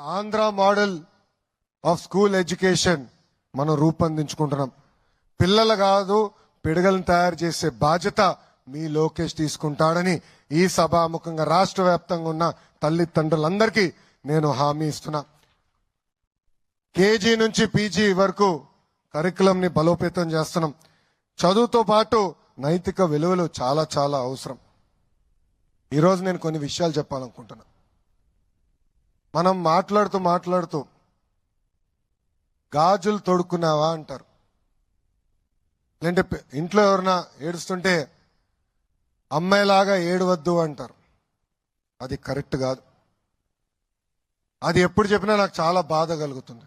Andhra model of school education మనం రూపొందించుకుంటున్నాం. పిల్లలు కాదు పిడగలను తయారు చేసే బాధ్యత మీ లోకేష్ తీసుకుంటాడని ఈ సభాముఖంగా రాష్ట్ర వ్యాప్తంగా ఉన్న తల్లిదండ్రులందరికీ నేను హామీ ఇస్తున్నా. కేజీ నుంచి పీజీ వరకు కరికులం ని బలోపేతం చేస్తున్నాం. చదువుతో పాటు నైతిక విలువలు చాలా చాలా అవసరం. ఈరోజు నేను కొన్ని విషయాలు చెప్పాలనుకుంటున్నా. మనం మాట్లాడుతూ మాట్లాడుతూ గాజులు తొడుక్కున్నావా అంటారు. లేదంటే ఇంట్లో ఎవరైనా ఏడుస్తుంటే అమ్మాయిలాగా ఏడవద్దు అంటారు. అది కరెక్ట్ కాదు. అది ఎప్పుడు చెప్పినా నాకు చాలా బాధ కలుగుతుంది.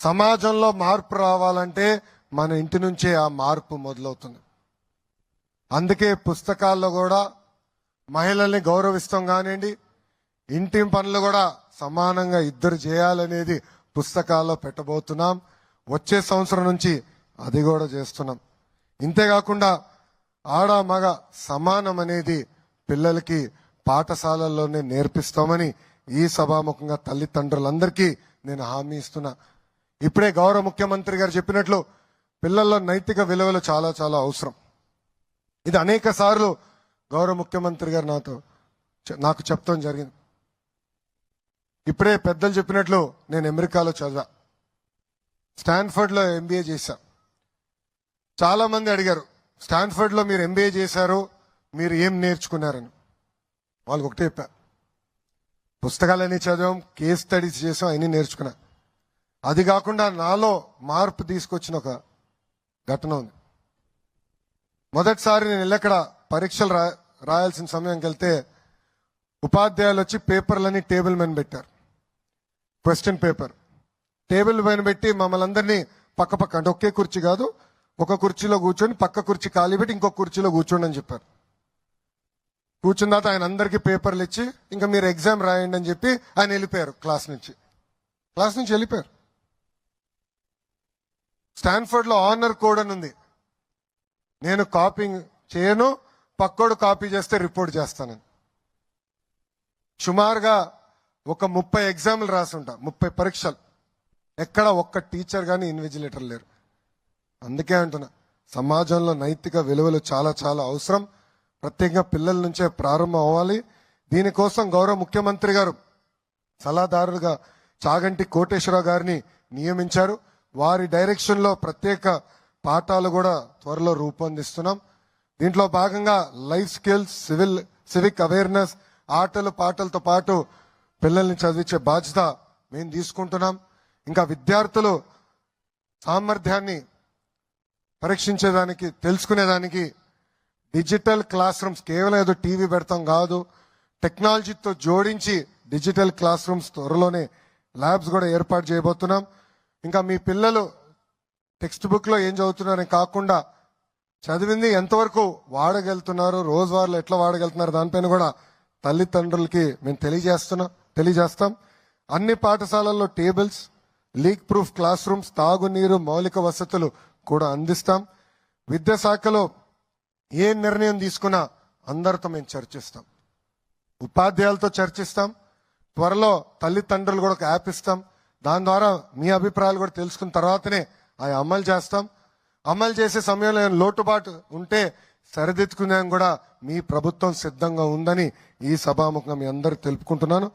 సమాజంలో మార్పు రావాలంటే మన ఇంటి నుంచే ఆ మార్పు మొదలవుతుంది. అందుకే పుస్తకాల్లో కూడా మహిళల్ని గౌరవిస్తాం కానివ్వండి ఇంటి పనులు కూడా సమానంగా ఇద్దరు చేయాలనేది పుస్తకాల్లో పెట్టబోతున్నాం. వచ్చే సంవత్సరం నుంచి అది కూడా చేస్తున్నాం. ఇంతేకాకుండా ఆడ మగ సమానం అనేది పిల్లలకి పాఠశాలల్లోనే నేర్పిస్తామని ఈ సభాముఖంగా తల్లిదండ్రులందరికీ నేను హామీ ఇస్తున్నా. ఇప్పుడే గౌరవ ముఖ్యమంత్రి గారు చెప్పినట్లు పిల్లల్లో నైతిక విలువలు చాలా చాలా అవసరం. ఇది అనేక సార్లు గౌరవ ముఖ్యమంత్రి గారు నాతో నాకు చెప్తాం జరిగింది. ఇప్పుడే పెద్దలు చెప్పినట్లు నేను అమెరికాలో చదివా. స్టాన్ఫర్డ్లో ఎంబీఏ చేశా. చాలా మంది అడిగారు స్టాన్ఫర్డ్లో మీరు ఎంబీఏ చేశారు మీరు ఏం నేర్చుకున్నారని? వాళ్ళకి ఒకటే చెప్పా. పుస్తకాలన్నీ చదివాం కేస్ స్టడీస్ చేసాం అన్నీ నేర్చుకున్నా. అది కాకుండా నాలో మార్పు తీసుకొచ్చిన ఒక ఘటన ఉంది. మొదటిసారి నేను వెళ్ళక్కడ పరీక్షలు రా రాయాల్సిన సమయంకి వెళ్తే ఉపాధ్యాయులు వచ్చి పేపర్లన్నీ టేబుల్ మీద పెట్టారు. క్వశ్చన్ పేపర్ టేబుల్ పైన పెట్టి మమ్మల్ని అందరినీ పక్క పక్క అంటే ఒకే కుర్చీ కాదు ఒక కుర్చీలో కూర్చొని పక్క కుర్చీ ఖాళీ పెట్టి ఇంకొక కుర్చీలో కూర్చోండి అని చెప్పారు. కూర్చున్న తర్వాత ఆయన అందరికీ పేపర్లు ఇచ్చి ఇంకా మీరు ఎగ్జామ్ రాయండి అని చెప్పి ఆయన వెళ్ళిపోయారు క్లాస్ నుంచి. క్లాస్ నుంచి వెళ్ళిపోయారు. స్టాన్ఫర్డ్లో ఆనర్ కోడ్ అని ఉంది. నేను కాపింగ్ చేయను పక్కోడు కాపీ చేస్తే రిపోర్ట్ చేస్తానని. సుమారుగా ఒక ముప్పై ఎగ్జామ్లు రాసుంటా ముప్పై పరీక్షలు. ఎక్కడ ఒక్క టీచర్ కానీ ఇన్విజిలేటర్ లేరు. అందుకే అంటున్నా సమాజంలో నైతిక విలువలు చాలా చాలా అవసరం. ప్రత్యేకంగా పిల్లల నుంచే ప్రారంభం అవ్వాలి. దీనికోసం గౌరవ ముఖ్యమంత్రి గారు సలహాదారులుగా చాగంటి కోటేశ్వరరావు గారిని నియమించారు. వారి డైరెక్షన్లో ప్రత్యేక పాఠాలు కూడా త్వరలో రూపొందిస్తున్నాం. దీంట్లో భాగంగా life skills civil civic awareness ఆటలు పాటలతో పాటు పిల్లల్ని చదివించే బాధ్యత మేము తీసుకుంటున్నాం. ఇంకా విద్యార్థులు సామర్థ్యాన్ని పరీక్షించేదానికి తెలుసుకునేదానికి డిజిటల్ క్లాస్ రూమ్స్ కేవలం ఏదో టీవీ పెడతాం కాదు. టెక్నాలజీతో జోడించి డిజిటల్ క్లాస్ రూమ్స్ త్వరలోనే ల్యాబ్స్ కూడా ఏర్పాటు చేయబోతున్నాం. ఇంకా మీ పిల్లలు టెక్స్ట్ బుక్లో ఏం చదువుతున్నారని కాకుండా చదివింది ఎంతవరకు వాడగలుగుతున్నారు రోజువారీలో ఎట్లా వాడగలుగుతున్నారు దానిపైన కూడా తల్లిదండ్రులకి మేము తెలియజేస్తున్నాం. తెలియజేస్తాం. అన్ని పాఠశాలల్లో tables leak proof classrooms తాగునీరు మౌలిక వసతులు కూడా అందిస్తాం. విద్యాశాఖలో ఏ నిర్ణయం తీసుకున్నా అందరితో మేము చర్చిస్తాం. ఉపాధ్యాయులతో చర్చిస్తాం. త్వరలో తల్లిదండ్రులు కూడా ఒక యాప్ ఇస్తాం. దాని ద్వారా మీ అభిప్రాయాలు కూడా తెలుసుకున్న తర్వాతనే అవి అమలు చేస్తాం. అమలు చేసే సమయంలో ఏమైనా లోటుబాటు ఉంటే సరిదిద్దుకునే కూడా మీ ప్రభుత్వం సిద్ధంగా ఉందని ఈ సభాముఖంగా మీ అందరికి తెలుపుకుంటున్నాను.